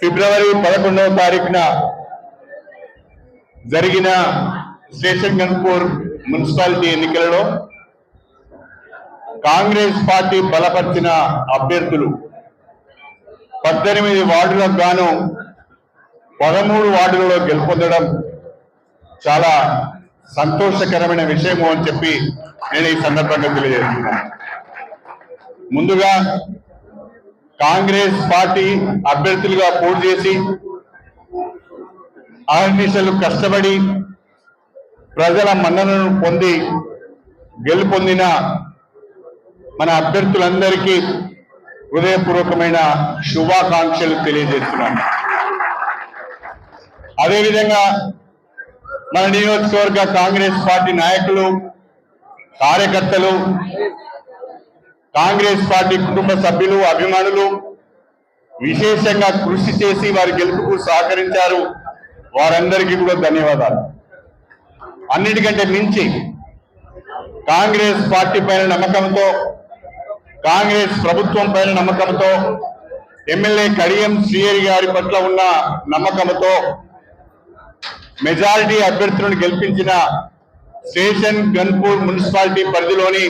ఫిబ్రవరి పదకొండవ తారీఖున జరిగిన స్టేషన్ గన్పూర్ మున్సిపాలిటీ ఎన్నికలలో కాంగ్రెస్ పార్టీ బలపరిచిన అభ్యర్థులు పద్దెనిమిది వార్డులకు గాను పదమూడు వార్డులలో గెలుపొందడం చాలా సంతోషకరమైన విషయము అని చెప్పి నేను ఈ సందర్భంగా తెలియజేస్తున్నాను. ముందుగా కాంగ్రెస్ పార్టీ అభ్యర్థులుగా పోటీ చేసి ఆర్నిషలు కష్టపడి ప్రజల మన్ననను పొంది గెలుపొందిన మన అభ్యర్థులందరికీ హృదయపూర్వకమైన శుభాకాంక్షలు తెలియజేస్తున్నాను. అదేవిధంగా మన నియోజకవర్గ కాంగ్రెస్ పార్టీ నాయకులు కార్యకర్తలు కాంగ్రెస్ పార్టీ కుటుంబ సభ్యులు అభిమానులు విశేషంగా కృషి చేసి వారి గెలుపుకు సహకరించారు. వారందరికీ కూడా ధన్యవాదాలు. అన్నిటికంటే మించి కాంగ్రెస్ పార్టీ పైన నమ్మకంతో కాంగ్రెస్ ప్రభుత్వం పైన నమ్మకంతో ఎమ్మెల్యే కడియం శ్రీహరి గారి పట్ల ఉన్న నమ్మకంతో మెజారిటీ అభ్యర్థులను గెలిపించిన స్టేషన్ గన్పూర్ మున్సిపాలిటీ పరిధిలోని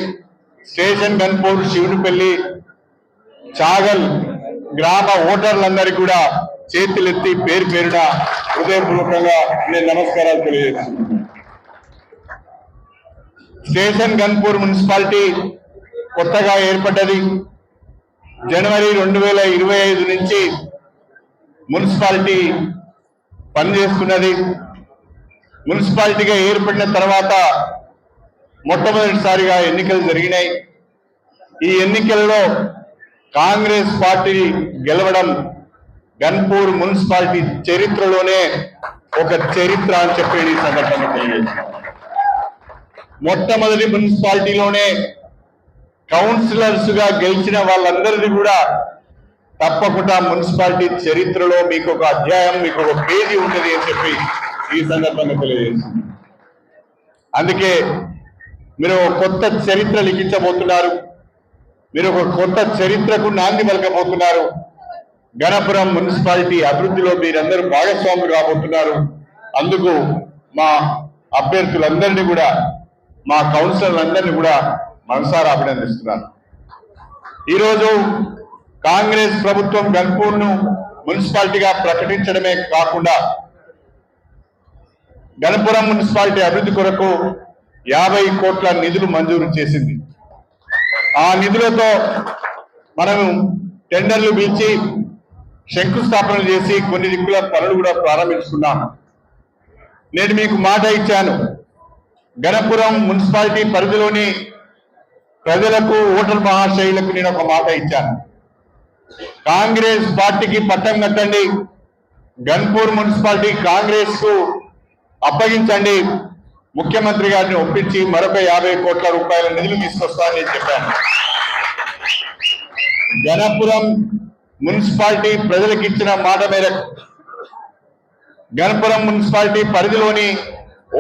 స్టేషన్ గన్పూర్ శివుడిపల్లి చాగల్ గ్రామ ఓటర్లందరికీ కూడా చేతులెత్తి పేరు పేరున హృదయపూర్వకంగా నేను నమస్కారాలు తెలియజేస్తున్నాను. స్టేషన్ గన్పూర్ మున్సిపాలిటీ కొత్తగా ఏర్పడ్డది. జనవరి రెండు వేల ఇరవై ఐదు నుంచి మున్సిపాలిటీ పనిచేస్తున్నది. మున్సిపాలిటీగా ఏర్పడిన తర్వాత మొట్టమొదటిసారిగా ఎన్నికలు జరిగినాయి. ఈ ఎన్నికల్లో కాంగ్రెస్ పార్టీ గెలవడం గన్పూర్ మున్సిపాలిటీ చరిత్రలోనే ఒక చరిత్ర అని చెప్పి ఈ సందర్భంగా తెలియజేస్తున్నాను మొట్టమొదటి మున్సిపాలిటీలోనే కౌన్సిలర్స్గా గెలిచిన వాళ్ళందరిది కూడా తప్పకుండా మున్సిపాలిటీ చరిత్రలో మీకు ఒక అధ్యాయం మీకు ఒక పేజీ ఉంటుంది అని చెప్పి ఈ సందర్భంగా తెలియజేస్తుంది అందుకే మీరు ఒక కొత్త చరిత్ర లిఖించబోతున్నారు. మీరు ఒక కొత్త చరిత్రకు నాంది పలకబోతున్నారు. గణపురం మున్సిపాలిటీ అభివృద్ధిలో మీరందరూ భాగస్వాములు కాబోతున్నారు. అందుకు మా అభ్యర్థులందరినీ కూడా మా కౌన్సిలర్లందరినీ కూడా మనసారా అభినందిస్తున్నాను. ఈరోజు కాంగ్రెస్ ప్రభుత్వం గన్పూర్ను మున్సిపాలిటీగా ప్రకటించడమే కాకుండా గణపురం మున్సిపాలిటీ అభివృద్ధి కొరకు యాభై కోట్ల నిధులు మంజూరు చేసింది. ఆ నిధులతో మనము టెండర్లు పిలిచి శంకుస్థాపన చేసి కొన్ని దిక్కుల పనులు కూడా ప్రారంభించుకున్నాం నేను మీకు మాట ఇచ్చాను. గణపురం మున్సిపాలిటీ పరిధిలోని ప్రజలకు ఓటర్ మహాశైలకు నేను ఒక మాట ఇచ్చాను. కాంగ్రెస్ పార్టీకి పట్టం కట్టండి. గన్పూర్ మున్సిపాలిటీ కాంగ్రెస్కు అప్పగించండి. ముఖ్యమంత్రి గారిని ఒప్పించి మరొక యాభై కోట్ల రూపాయల నిధులు తీసుకొస్తానని చెప్పాను. గణపురం మున్సిపాలిటీ ప్రజలకు ఇచ్చిన మాట మేరకు గణపురం మున్సిపాలిటీ పరిధిలోని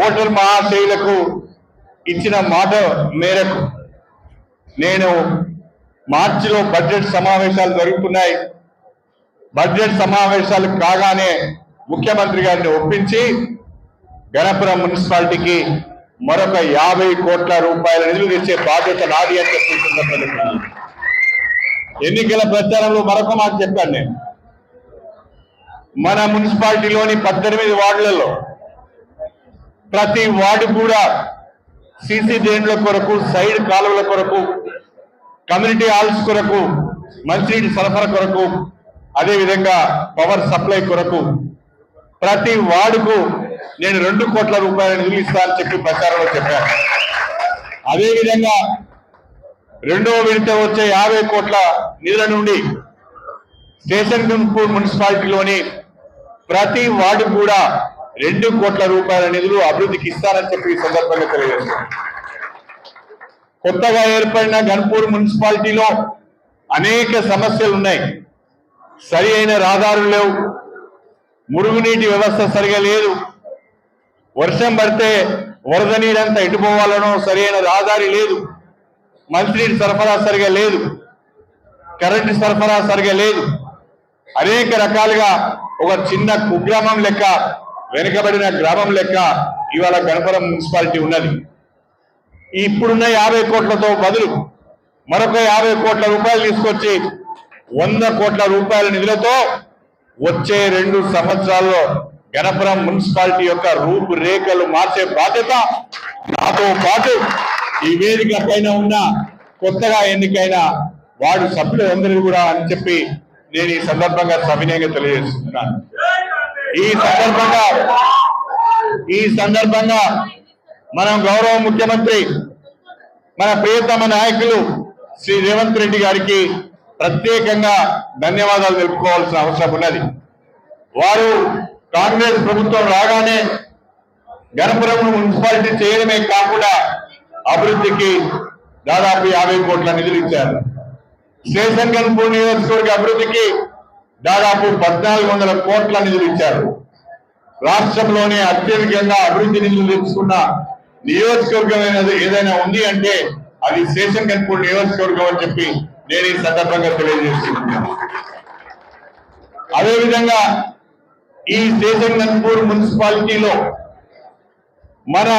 ఓటర్ మహాశైలకు ఇచ్చిన మాట మేరకు నేను మార్చిలో బడ్జెట్ సమావేశాలు జరుగుతున్నాయి. బడ్జెట్ సమావేశాలు కాగానే ముఖ్యమంత్రి గారిని ఒప్పించి గణపురం మున్సిపాలిటీకి మరొక యాభై కోట్ల రూపాయల నిధులు తెచ్చే బాధ్యత నాది అని చెప్పి ఎన్నికల ప్రచారంలో మరొక మాట చెప్పాను నేను. మన మున్సిపాలిటీలోని పద్దెనిమిది వార్డులలో ప్రతి వార్డు కూడా సీసీ డ్రైన్ల కొరకు సైడ్ కాలువల కొరకు కమ్యూనిటీ హాల్స్ కొరకు మంచినీటి సరఫరా కొరకు అదేవిధంగా పవర్ సప్లై కొరకు ప్రతి వార్డుకు నేను రెండు కోట్ల రూపాయల నిధులు ఇస్తానని చెప్పి ప్రచారంలో చెప్పాను. అదేవిధంగా రెండవ విడత వచ్చే యాభై కోట్ల నిధుల నుండి స్టేషన్ గుంపూర్ మున్సిపాలిటీలోని ప్రతి వార్డు కూడా రెండు కోట్ల రూపాయల నిధులు అభివృద్ధికి ఇస్తానని చెప్పి ఈ సందర్భంగా తెలియజేస్తాను. కొత్తగా ఏర్పడిన గన్పూర్ మున్సిపాలిటీలో అనేక సమస్యలు ఉన్నాయి. సరి అయిన రహదారులు లేవు. మురుగునీటి వ్యవస్థ సరిగా లేదు. వర్షం పడితే వరద నీరంతా ఎటుపోవాలనో సరైన రహదారి లేదు. మంచినీటి సరఫరా సరిగా లేదు. కరెంటు సరఫరా సరిగా లేదు. అనేక రకాలుగా ఒక చిన్న కుగ్రామం లెక్క వెనుకబడిన గ్రామం లెక్క ఇవాళ గణపురం మున్సిపాలిటీ ఉన్నది. ఇప్పుడున్న యాభై కోట్లతో బదులు మరొక యాభై కోట్ల రూపాయలు తీసుకొచ్చి వంద కోట్ల రూపాయల నిధులతో వచ్చే రెండు సంవత్సరాల్లో గణపురం మున్సిపాలిటీ యొక్క రూపురేఖలు మార్చే బాధ్యత నాతో పాటు ఈ వేదిక పైన ఉన్న కొత్తగా ఎన్నికైన వార్డు సభ్యులందరూ కూడా అని చెప్పి నేను ఈ సందర్భంగా సవినయంగా తెలియజేస్తున్నాను. ఈ సందర్భంగా ఈ సందర్భంగా మనం గౌరవ ముఖ్యమంత్రి మన ప్రియతమ నాయకులు శ్రీ రేవంత్ రెడ్డి గారికి ప్రత్యేకంగా ధన్యవాదాలు తెలుపుకోవాల్సిన అవసరం ఉన్నది. వారు కాంగ్రెస్ ప్రభుత్వం రాగానే గణపురం మున్సిపాలిటీ చేయడమే కాకుండా అభివృద్ధికి దాదాపు యాభై కోట్ల నిధులు ఇచ్చారు. స్టేషన్ గన్పూర్ నియోజకవర్గ అభివృద్ధికి దాదాపు పద్నాలుగు వందల కోట్ల నిధులు ఇచ్చారు. రాష్ట్రంలోనే అత్యధికంగా అభివృద్ధి నిధులు తెచ్చుకున్న నియోజకవర్గం ఏదైనా- ఏదైనా ఉంది అంటే అది స్టేషన్ గన్పూర్ నియోజకవర్గం అని చెప్పి నేను ఈ సందర్భంగా తెలియజేస్తున్నాను. అదేవిధంగా ఈ స్టేషన్ గన్పూర్ మున్సిపాలిటీలో మన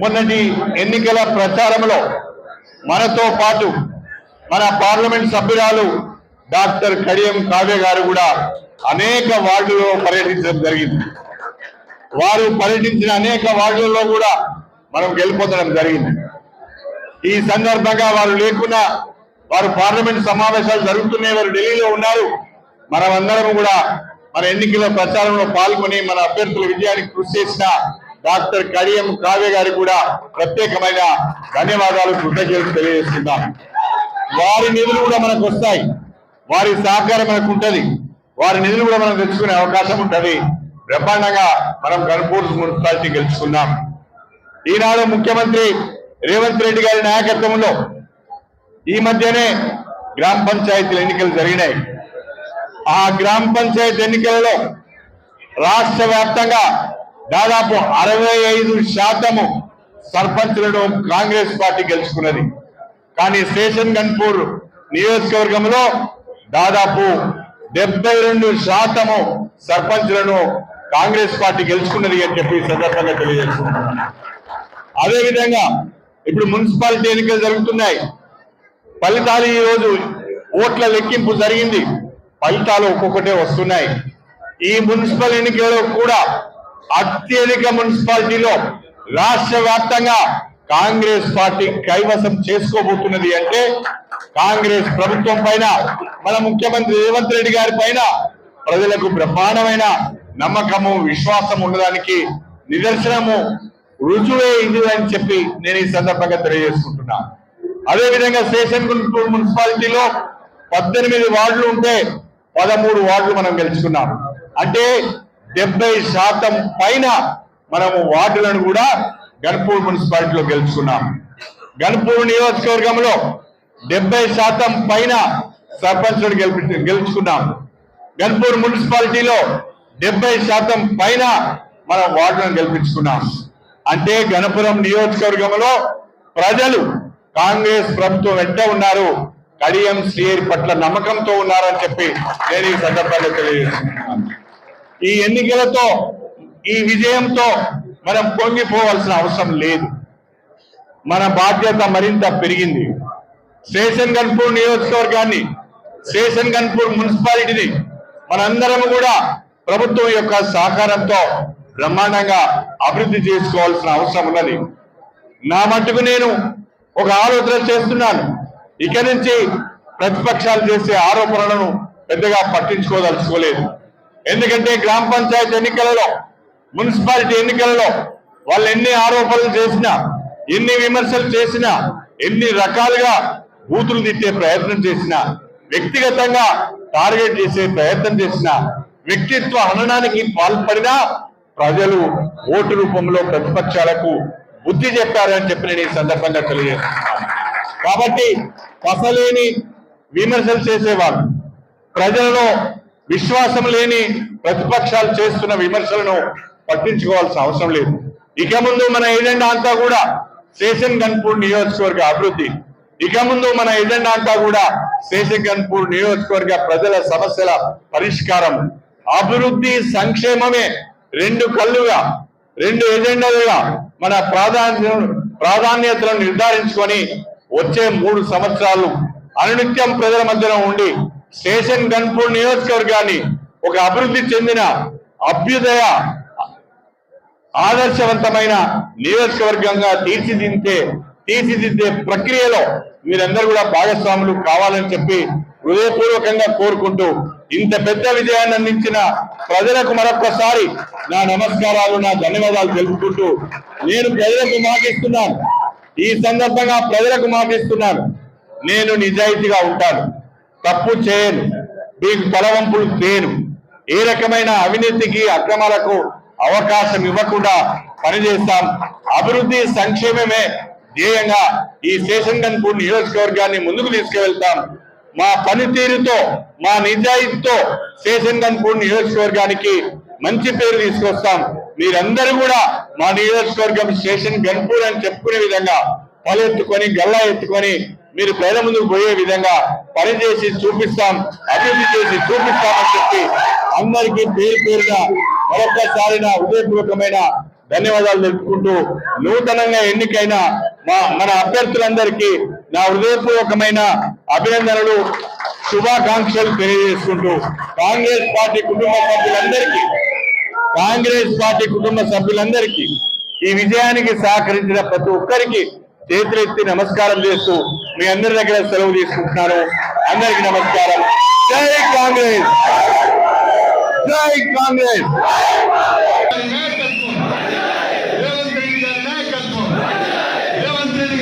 మొన్నటి ఎన్నికల ప్రచారంలో మనతో పాటు మన పార్లమెంట్ సభ్యురాలు డాక్టర్ కడియం కావ్య గారు కూడా అనేక వార్డులో పర్యటించడం జరిగింది. వారు పర్యటించిన అనేక వార్డులలో కూడా మనం గెలిపొందడం జరిగింది. ఈ సందర్భంగా వారు లేకున్నా వారు పార్లమెంట్ సమావేశాలు జరుగుతున్నాయి వారు ఢిల్లీలో ఉన్నారు. మనమందరం కూడా మన ఎన్నికల ప్రచారంలో పాల్గొని మన అభ్యర్థుల విజయానికి కృషి చేసిన డాక్టర్ కడియం కావ్య గారికి కూడా ప్రత్యేకమైన ధన్యవాదాలు కృతజ్ఞతలు తెలియజేస్తున్నాం వారి నిధులు కూడా మనకు వస్తాయి. వారి సహకారం మనకు ఉంటుంది. వారి నిధులు కూడా మనం తెచ్చుకునే అవకాశం ఉంటుంది. బ్రహ్మాండంగా మనం కనుపూర్ మున్సిపాలిటీ గెలుచుకున్నాం. ఈనాడు ముఖ్యమంత్రి రేవంత్ రెడ్డి గారి నాయకత్వంలో ఈ మధ్యనే గ్రామ పంచాయతీల ఎన్నికలు జరిగినాయి. ఆ గ్రామ పంచాయతీ ఎన్నికలలో రాష్ట్ర వ్యాప్తంగా దాదాపు అరవై ఐదు శాతము సర్పంచులను కాంగ్రెస్ పార్టీ గెలుచుకున్నది. కానీ స్టేషన్ గన్పూర్ నియోజకవర్గంలో దాదాపు డెబ్బై రెండు శాతము సర్పంచులను కాంగ్రెస్ పార్టీ గెలుచుకున్నది అని చెప్పి సందర్భంగా తెలియజేస్తున్నాను. అదేవిధంగా ఇప్పుడు మున్సిపాలిటీ ఎన్నికలు జరుగుతున్నాయి. ఫలితాలు ఈ రోజు ఓట్ల లెక్కింపు జరిగింది. ఫలితాలు ఒక్కొక్కటే వస్తున్నాయి. ఈ మున్సిపల్ ఎన్నికల్లో కూడా అత్యధిక మున్సిపాలిటీలో రాష్ట్ర వ్యాప్తంగా కాంగ్రెస్ పార్టీ కైవసం చేసుకోబోతున్నది అంటే కాంగ్రెస్ ప్రభుత్వం పైన మన ముఖ్యమంత్రి రేవంత్ రెడ్డి గారి పైన ప్రజలకు బ్రహ్మాండమైన నమ్మకము విశ్వాసం ఉండడానికి నిదర్శనము రుజువే ఇది అని చెప్పి నేను ఈ సందర్భంగా తెలియజేసుకుంటున్నాను. అదే విధంగా స్టేషన్ గుంటూరు మున్సిపాలిటీలో పద్దెనిమిది వార్డులు ఉంటే పదమూడు వార్డులు మనం గెలుచుకున్నాం. అంటే డెబ్బై శాతం పైన మనము వార్డులను కూడా గన్పూర్ మున్సిపాలిటీలో గెలుచుకున్నాం. గన్పూర్ నియోజకవర్గంలో డెబ్బై శాతం పైన సర్పంచ్లను గెలిపి గెలుచుకున్నాం. గన్పూర్ మున్సిపాలిటీలో డెబ్బై శాతం పైన మనం వార్డులను గెలిపించుకున్నాం. అంటే గణపురం నియోజకవర్గంలో ప్రజలు కాంగ్రెస్ ప్రభుత్వం వెంట ఉన్నారు. కడియం శ్రీయర్ పట్ల నమ్మకంతో ఉన్నారని చెప్పి నేను ఈ సందర్భంగా తెలియజేస్తున్నాను. ఈ ఎన్నికలతో ఈ విజయంతో మనం పొంగిపోవాల్సిన అవసరం లేదు. మన బాధ్యత మరింత పెరిగింది. స్టేషన్ గన్పూర్ నియోజకవర్గాన్ని స్టేషన్ గన్పూర్ మున్సిపాలిటీని మనందరం కూడా ప్రభుత్వం యొక్క సహకారంతో బ్రహ్మాండంగా అభివృద్ధి చేసుకోవాల్సిన అవసరం ఉన్నది. నా మట్టుకు నేను ఒక ఆలోచన చేస్తున్నాను. ఇక నుంచి ప్రతిపక్షాలు చేసే ఆరోపణలను పెద్దగా పట్టించుకోదలుచుకోలేదు. ఎందుకంటే గ్రామ పంచాయతీ ఎన్నికలలో మున్సిపాలిటీ ఎన్నికలలో వాళ్ళు ఎన్ని ఆరోపణలు చేసినా ఎన్ని విమర్శలు చేసినా ఎన్ని రకాలుగా బూతులు తిట్టే ప్రయత్నం చేసినా వ్యక్తిగతంగా టార్గెట్ చేసే ప్రయత్నం చేసినా వ్యక్తిత్వ హననానికి పాల్పడినా ప్రజలు ఓటు రూపంలో ప్రతిపక్షాలకు బుద్ధి చెప్పారని చెప్పి నేను ఈ సందర్భంగా తెలియజేస్తున్నాను. కాబట్టి పసలేని విమర్శలు చేసేవాళ్ళు ప్రజలలో విశ్వాసం లేని ప్రతిపక్షాలు చేస్తున్న విమర్శలను పట్టించుకోవాల్సిన అవసరం లేదు. ఇక ముందు మన ఏజెండా అంతా కూడా శేషన్ గన్పూర్ నియోజకవర్గ అభివృద్ధి. ఇక ముందు మన ఎజెండా అంతా కూడా శేషగన్పూర్ నియోజకవర్గ ప్రజల సమస్యల పరిష్కారం. అభివృద్ధి సంక్షేమమే రెండు కళ్ళుగా రెండు ఎజెండాలుగా మన ప్రాధాన్య ప్రాధాన్యతలను నిర్ధారించుకొని వచ్చే మూడు సంవత్సరాలు అనునిత్యం ప్రజల మధ్యలో ఉండి స్టేషన్ గన్పూర్ నియోజకవర్గాన్ని ఒక అభివృద్ధి చెందిన అభ్యుదయ ఆదర్శవంతమైన నియోజకవర్గంగా తీర్చిదిద్దే తీర్చిదిద్దే ప్రక్రియలో మీరందరూ కూడా భాగస్వాములు కావాలని చెప్పి హృదయపూర్వకంగా కోరుకుంటూ ఇంత పెద్ద విజయాన్ని అందించిన ప్రజలకు మరొకసారి నా నమస్కారాలు నా ధన్యవాదాలు తెలుపుకుంటూ నేను ప్రజలకు మాకిస్తున్నాను ఈ సందర్భంగా ప్రజలకు మాకిస్తున్నాను నేను నిజాయితీగా ఉంటాను. తప్పు చేయను. మీకు తలవంపులు చేయను ఏ రకమైన అవినీతికి అక్రమాలకు అవకాశం ఇవ్వకుండా పనిచేస్తాం. అభివృద్ధి సంక్షేమమే ధ్యేయంగా ఈ శేషంగన్పూర్ నియోజకవర్గాన్ని ముందుకు తీసుకువెళ్తాం. మా పనితీరుతో మా నిజాయితీతో స్టేషన్ నియోజకవర్గానికి మంచి పేరు తీసుకొస్తాం. మీరందరూ కూడా మా నియోజకవర్గం స్టేషన్ గన్పూర్ అని చెప్పుకునే విధంగా పలెత్తుకొని గల్లా ఎత్తుకొని మీరు పేద ముందుకు పోయే విధంగా పనిచేసి చూపిస్తాం అభివృద్ధి చేసి చూపిస్తామని చెప్పి అందరికీ పేరు పేరుగా మరొక్కసారి నా హృదయపూర్వకమైన ధన్యవాదాలు తెలుపుకుంటూ నూతనంగా ఎన్నికైన మా మన అభ్యర్థులందరికీ నా హృదయపూర్వకమైన అభినందనలు శుభాకాంక్షలు తెలియజేసుకుంటూ కాంగ్రెస్ పార్టీ కుటుంబ సభ్యులందరికీ కాంగ్రెస్ పార్టీ కుటుంబ సభ్యులందరికీ ఈ విజయానికి సహకరించిన ప్రతి ఒక్కరికి చేతులెత్తి నమస్కారం చేస్తూ మీ అందరి దగ్గర సెలవు తీసుకుంటున్నాను. అందరికీ నమస్కారం. జై కాంగ్రెస్! జై కాంగ్రెస్. రేవంత్ రెడ్డి